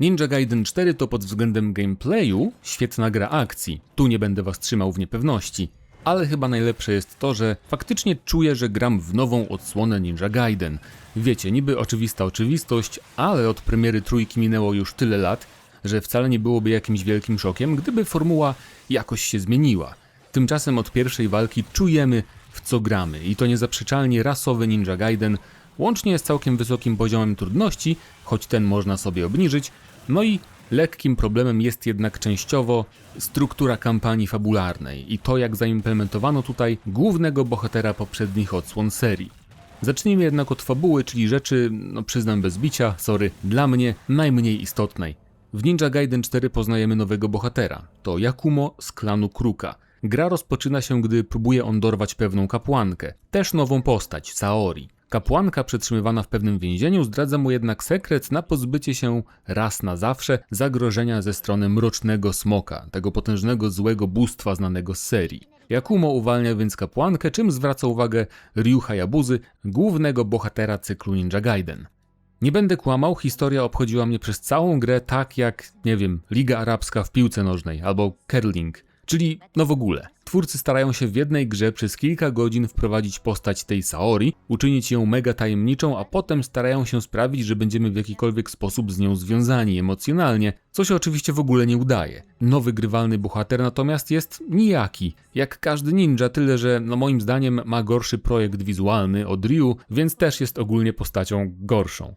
Ninja Gaiden 4 to pod względem gameplayu świetna gra akcji. Tu nie będę was trzymał w niepewności. Ale chyba najlepsze jest to, że faktycznie czuję, że gram w nową odsłonę Ninja Gaiden. Wiecie, niby oczywista oczywistość, ale od premiery trójki minęło już tyle lat, że wcale nie byłoby jakimś wielkim szokiem, gdyby formuła jakoś się zmieniła. Tymczasem od pierwszej walki czujemy, w co gramy i to niezaprzeczalnie rasowy Ninja Gaiden, łącznie z całkiem wysokim poziomem trudności, choć ten można sobie obniżyć, no i lekkim problemem jest jednak częściowo struktura kampanii fabularnej i to jak zaimplementowano tutaj głównego bohatera poprzednich odsłon serii. Zacznijmy jednak od fabuły, czyli rzeczy, no przyznam bez bicia, sorry, dla mnie najmniej istotnej. W Ninja Gaiden 4 poznajemy nowego bohatera. To Yakumo z klanu Kruka. Gra rozpoczyna się, gdy próbuje on dorwać pewną kapłankę. Też nową postać, Saori. Kapłanka przetrzymywana w pewnym więzieniu zdradza mu jednak sekret na pozbycie się raz na zawsze zagrożenia ze strony mrocznego smoka, tego potężnego złego bóstwa znanego z serii. Yakumo uwalnia więc kapłankę, czym zwraca uwagę Ryu Hayabuzy, głównego bohatera cyklu Ninja Gaiden. Nie będę kłamał, historia obchodziła mnie przez całą grę tak jak, nie wiem, Liga Arabska w piłce nożnej albo curling, czyli no w ogóle. Twórcy starają się w jednej grze przez kilka godzin wprowadzić postać tej Saori, uczynić ją mega tajemniczą, a potem starają się sprawić, że będziemy w jakikolwiek sposób z nią związani emocjonalnie, co się oczywiście w ogóle nie udaje. Nowy grywalny bohater natomiast jest nijaki, jak każdy ninja, tyle że no moim zdaniem ma gorszy projekt wizualny od Ryu, więc też jest ogólnie postacią gorszą.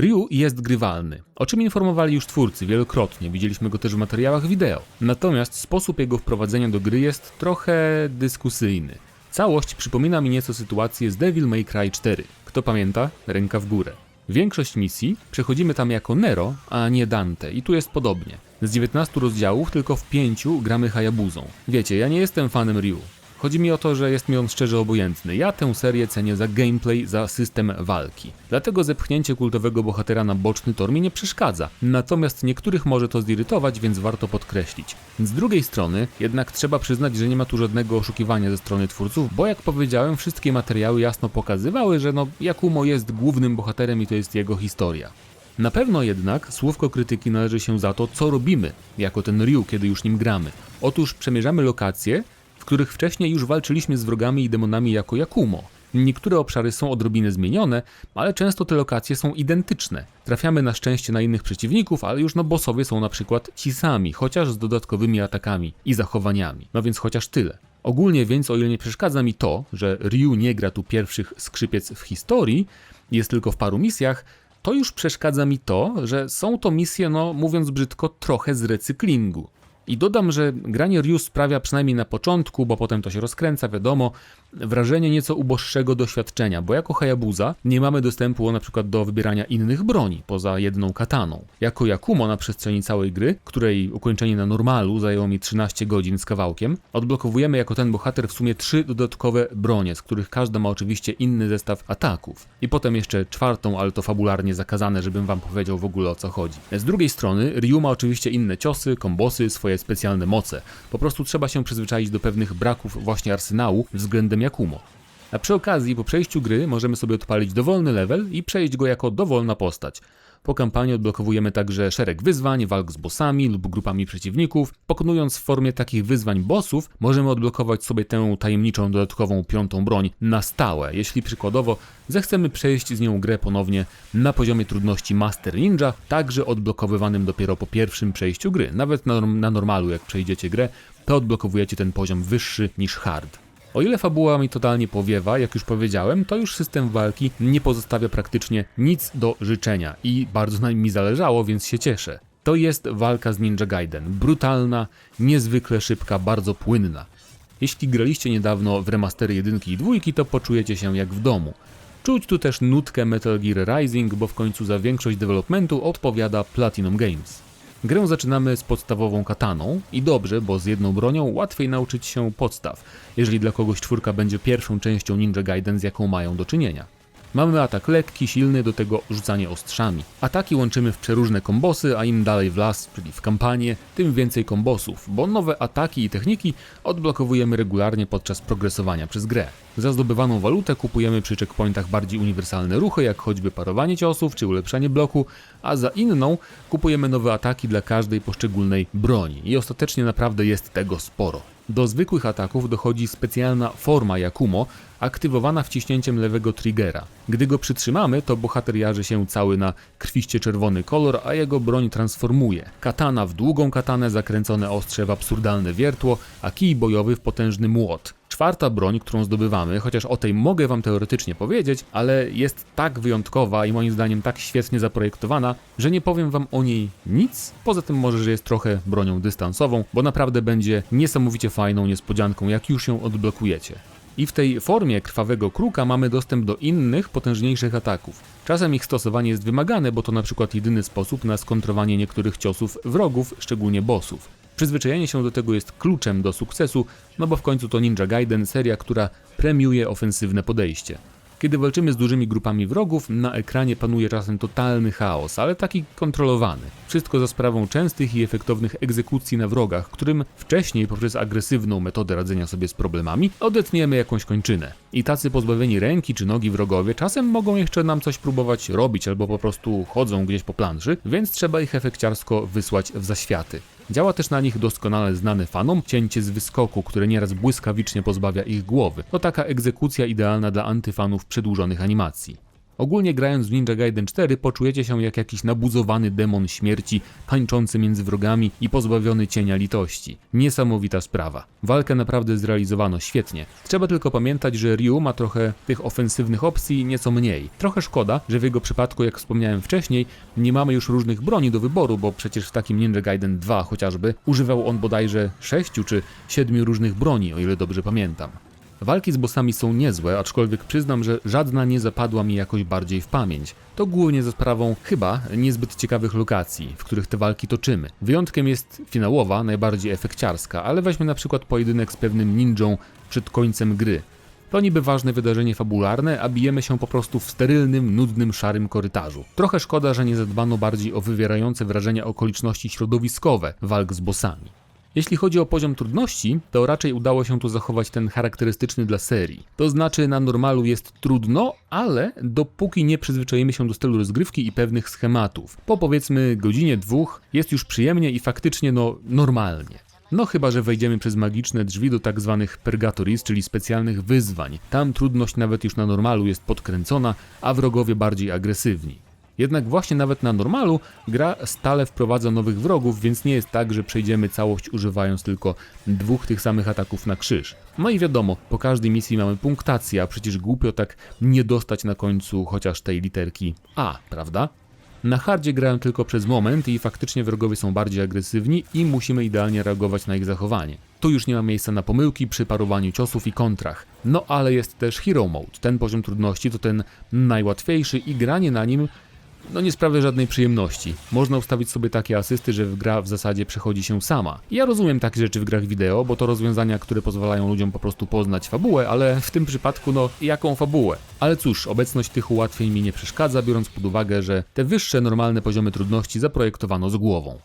Ryu jest grywalny, o czym informowali już twórcy wielokrotnie, widzieliśmy go też w materiałach wideo. Natomiast sposób jego wprowadzenia do gry jest trochę dyskusyjny. Całość przypomina mi nieco sytuację z Devil May Cry 4. Kto pamięta? Ręka w górę. Większość misji przechodzimy tam jako Nero, a nie Dante i tu jest podobnie. Z 19 rozdziałów tylko w 5 gramy Hayabuzą. Wiecie, ja nie jestem fanem Ryu. Chodzi mi o to, że jest mi on szczerze obojętny. Ja tę serię cenię za gameplay, za system walki. Dlatego zepchnięcie kultowego bohatera na boczny tor mi nie przeszkadza. Natomiast niektórych może to zirytować, więc warto podkreślić. Z drugiej strony, jednak trzeba przyznać, że nie ma tu żadnego oszukiwania ze strony twórców, bo jak powiedziałem, wszystkie materiały jasno pokazywały, że no Yakumo jest głównym bohaterem i to jest jego historia. Na pewno jednak słówko krytyki należy się za to, co robimy jako ten Ryu, kiedy już nim gramy. Otóż przemierzamy lokacje, których wcześniej już walczyliśmy z wrogami i demonami jako Yakumo. Niektóre obszary są odrobinę zmienione, ale często te lokacje są identyczne. Trafiamy na szczęście na innych przeciwników, ale już no bossowie są na przykład ci sami, chociaż z dodatkowymi atakami i zachowaniami. No więc chociaż tyle. Ogólnie więc, o ile nie przeszkadza mi to, że Ryu nie gra tu pierwszych skrzypiec w historii, jest tylko w paru misjach, to już przeszkadza mi to, że są to misje, no mówiąc brzydko, trochę z recyklingu. I dodam, że granie Ryu sprawia przynajmniej na początku, bo potem to się rozkręca, wiadomo, wrażenie nieco uboższego doświadczenia, bo jako Hayabusa nie mamy dostępu na przykład do wybierania innych broni, poza jedną kataną. Jako Yakumo na przestrzeni całej gry, której ukończenie na normalu zajęło mi 13 godzin z kawałkiem, odblokowujemy jako ten bohater w sumie trzy dodatkowe bronie, z których każda ma oczywiście inny zestaw ataków. I potem jeszcze czwartą, ale to fabularnie zakazane, żebym wam powiedział w ogóle o co chodzi. Z drugiej strony Ryu ma oczywiście inne ciosy, kombosy, swoje specjalne moce. Po prostu trzeba się przyzwyczaić do pewnych braków właśnie arsenału względem Yakumo. A przy okazji, po przejściu gry możemy sobie odpalić dowolny level i przejść go jako dowolna postać. Po kampanii odblokowujemy także szereg wyzwań, walk z bossami lub grupami przeciwników. Pokonując w formie takich wyzwań bossów, możemy odblokować sobie tę tajemniczą dodatkową piątą broń na stałe, jeśli przykładowo zechcemy przejść z nią grę ponownie na poziomie trudności Master Ninja, także odblokowywanym dopiero po pierwszym przejściu gry. Nawet na, na normalu, jak przejdziecie grę, to odblokowujecie ten poziom wyższy niż hard. O ile fabuła mi totalnie powiewa, jak już powiedziałem, to już system walki nie pozostawia praktycznie nic do życzenia i bardzo na nim mi zależało, więc się cieszę. To jest walka z Ninja Gaiden. Brutalna, niezwykle szybka, bardzo płynna. Jeśli graliście niedawno w remastery 1 i 2, to poczujecie się jak w domu. Czuć tu też nutkę Metal Gear Rising, bo w końcu za większość developmentu odpowiada Platinum Games. Grę zaczynamy z podstawową kataną i dobrze, bo z jedną bronią łatwiej nauczyć się podstaw, jeżeli dla kogoś czwórka będzie pierwszą częścią Ninja Gaiden, z jaką mają do czynienia. Mamy atak lekki, silny, do tego rzucanie ostrzami. Ataki łączymy w przeróżne kombosy, a im dalej w las, czyli w kampanię, tym więcej kombosów, bo nowe ataki i techniki odblokowujemy regularnie podczas progresowania przez grę. Za zdobywaną walutę kupujemy przy checkpointach bardziej uniwersalne ruchy, jak choćby parowanie ciosów czy ulepszanie bloku, a za inną kupujemy nowe ataki dla każdej poszczególnej broni. I ostatecznie naprawdę jest tego sporo. Do zwykłych ataków dochodzi specjalna forma Yakumo, aktywowana wciśnięciem lewego triggera. Gdy go przytrzymamy, to bohater jarzy się cały na krwiście czerwony kolor, a jego broń transformuje. Katana w długą katanę, zakręcone ostrze w absurdalne wiertło, a kij bojowy w potężny młot. Czwarta broń, którą zdobywamy, chociaż o tej mogę wam teoretycznie powiedzieć, ale jest tak wyjątkowa i moim zdaniem tak świetnie zaprojektowana, że nie powiem wam o niej nic. Poza tym może, że jest trochę bronią dystansową, bo naprawdę będzie niesamowicie fajną niespodzianką, jak już ją odblokujecie. I w tej formie krwawego kruka mamy dostęp do innych, potężniejszych ataków. Czasem ich stosowanie jest wymagane, bo to na przykład jedyny sposób na skontrowanie niektórych ciosów wrogów, szczególnie bossów. Przyzwyczajenie się do tego jest kluczem do sukcesu, no bo w końcu to Ninja Gaiden, seria, która premiuje ofensywne podejście. Kiedy walczymy z dużymi grupami wrogów, na ekranie panuje czasem totalny chaos, ale taki kontrolowany. Wszystko za sprawą częstych i efektownych egzekucji na wrogach, którym wcześniej poprzez agresywną metodę radzenia sobie z problemami odetniemy jakąś kończynę. I tacy pozbawieni ręki czy nogi wrogowie czasem mogą jeszcze nam coś próbować robić albo po prostu chodzą gdzieś po planszy, więc trzeba ich efekciarsko wysłać w zaświaty. Działa też na nich doskonale znane fanom cięcie z wyskoku, które nieraz błyskawicznie pozbawia ich głowy. To taka egzekucja idealna dla antyfanów przedłużonych animacji. Ogólnie grając w Ninja Gaiden 4 poczujecie się jak jakiś nabuzowany demon śmierci, tańczący między wrogami i pozbawiony cienia litości. Niesamowita sprawa. Walkę naprawdę zrealizowano świetnie. Trzeba tylko pamiętać, że Ryu ma trochę tych ofensywnych opcji nieco mniej. Trochę szkoda, że w jego przypadku, jak wspomniałem wcześniej, nie mamy już różnych broni do wyboru, bo przecież w takim Ninja Gaiden 2 chociażby używał on bodajże 6 czy 7 różnych broni, o ile dobrze pamiętam. Walki z bossami są niezłe, aczkolwiek przyznam, że żadna nie zapadła mi jakoś bardziej w pamięć. To głównie za sprawą chyba niezbyt ciekawych lokacji, w których te walki toczymy. Wyjątkiem jest finałowa, najbardziej efekciarska, ale weźmy na przykład pojedynek z pewnym ninją przed końcem gry. To niby ważne wydarzenie fabularne, a bijemy się po prostu w sterylnym, nudnym, szarym korytarzu. Trochę szkoda, że nie zadbano bardziej o wywierające wrażenie okoliczności środowiskowe walk z bossami. Jeśli chodzi o poziom trudności, to raczej udało się tu zachować ten charakterystyczny dla serii. To znaczy na normalu jest trudno, ale dopóki nie przyzwyczajimy się do stylu rozgrywki i pewnych schematów. Po powiedzmy godzinie dwóch jest już przyjemnie i faktycznie no normalnie. No chyba, że wejdziemy przez magiczne drzwi do tak zwanych purgatories, czyli specjalnych wyzwań. Tam trudność nawet już na normalu jest podkręcona, a wrogowie bardziej agresywni. Jednak właśnie nawet na normalu gra stale wprowadza nowych wrogów, więc nie jest tak, że przejdziemy całość używając tylko dwóch tych samych ataków na krzyż. No i wiadomo, po każdej misji mamy punktację, a przecież głupio tak nie dostać na końcu chociaż tej literki A, prawda? Na hardzie grałem tylko przez moment i faktycznie wrogowie są bardziej agresywni i musimy idealnie reagować na ich zachowanie. Tu już nie ma miejsca na pomyłki przy parowaniu ciosów i kontrach. No ale jest też Hero Mode. Ten poziom trudności to ten najłatwiejszy i granie na nim no nie sprawia żadnej przyjemności. Można ustawić sobie takie asysty, że gra w zasadzie przechodzi się sama. Ja rozumiem takie rzeczy w grach wideo, bo to rozwiązania, które pozwalają ludziom po prostu poznać fabułę, ale w tym przypadku no jaką fabułę? Ale cóż, obecność tych ułatwień mi nie przeszkadza, biorąc pod uwagę, że te wyższe normalne poziomy trudności zaprojektowano z głową.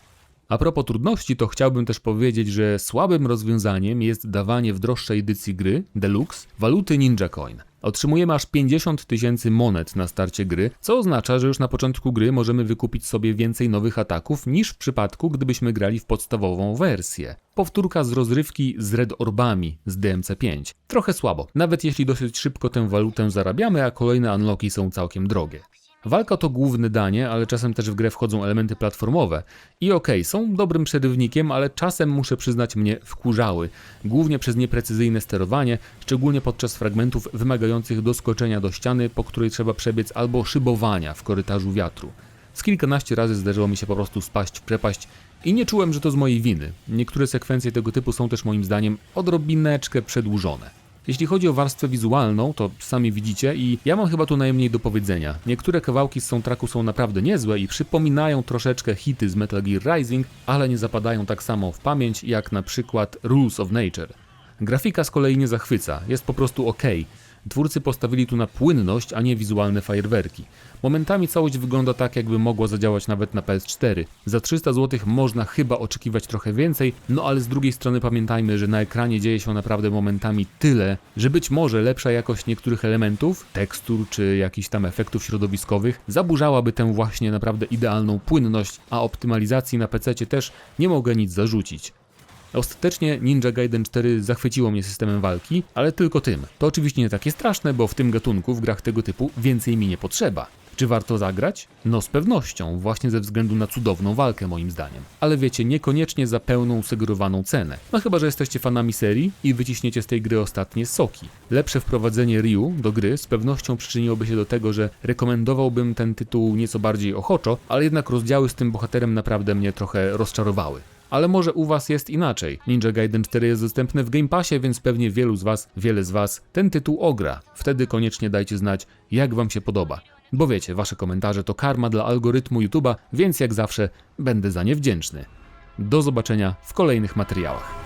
A propos trudności, to chciałbym też powiedzieć, że słabym rozwiązaniem jest dawanie w droższej edycji gry, Deluxe, waluty Ninja Coin. Otrzymujemy aż 50 tysięcy monet na starcie gry, co oznacza, że już na początku gry możemy wykupić sobie więcej nowych ataków niż w przypadku, gdybyśmy grali w podstawową wersję. Powtórka z rozrywki z Red Orbami z DMC5. Trochę słabo, nawet jeśli dosyć szybko tę walutę zarabiamy, a kolejne unlocki są całkiem drogie. Walka to główne danie, ale czasem też w grę wchodzą elementy platformowe. I okej, okay, są dobrym przerywnikiem, ale czasem muszę przyznać mnie wkurzały. Głównie przez nieprecyzyjne sterowanie, szczególnie podczas fragmentów wymagających doskoczenia do ściany, po której trzeba przebiec albo szybowania w korytarzu wiatru. Z kilkanaście razy zdarzyło mi się po prostu spaść w przepaść i nie czułem, że to z mojej winy. Niektóre sekwencje tego typu są też moim zdaniem odrobineczkę przedłużone. Jeśli chodzi o warstwę wizualną, to sami widzicie i ja mam chyba tu najmniej do powiedzenia. Niektóre kawałki z soundtracku są naprawdę niezłe i przypominają troszeczkę hity z Metal Gear Rising, ale nie zapadają tak samo w pamięć jak na przykład Rules of Nature. Grafika z kolei nie zachwyca, jest po prostu ok. Twórcy postawili tu na płynność, a nie wizualne fajerwerki. Momentami całość wygląda tak, jakby mogła zadziałać nawet na PS4. Za 300 zł można chyba oczekiwać trochę więcej, no ale z drugiej strony pamiętajmy, że na ekranie dzieje się naprawdę momentami tyle, że być może lepsza jakość niektórych elementów, tekstur czy jakichś tam efektów środowiskowych zaburzałaby tę właśnie naprawdę idealną płynność, a optymalizacji na PC też nie mogę nic zarzucić. Ostatecznie Ninja Gaiden 4 zachwyciło mnie systemem walki, ale tylko tym. To oczywiście nie takie straszne, bo w tym gatunku, w grach tego typu, więcej mi nie potrzeba. Czy warto zagrać? No z pewnością, właśnie ze względu na cudowną walkę moim zdaniem. Ale wiecie, niekoniecznie za pełną sugerowaną cenę. No chyba, że jesteście fanami serii i wyciśniecie z tej gry ostatnie soki. Lepsze wprowadzenie Ryu do gry z pewnością przyczyniłoby się do tego, że rekomendowałbym ten tytuł nieco bardziej ochoczo, ale jednak rozdziały z tym bohaterem naprawdę mnie trochę rozczarowały. Ale może u Was jest inaczej. Ninja Gaiden 4 jest dostępny w Game Passie, więc pewnie wielu z Was, wiele z Was ten tytuł ogra. Wtedy koniecznie dajcie znać, jak Wam się podoba. Bo wiecie, Wasze komentarze to karma dla algorytmu YouTube'a, więc jak zawsze będę za nie wdzięczny. Do zobaczenia w kolejnych materiałach.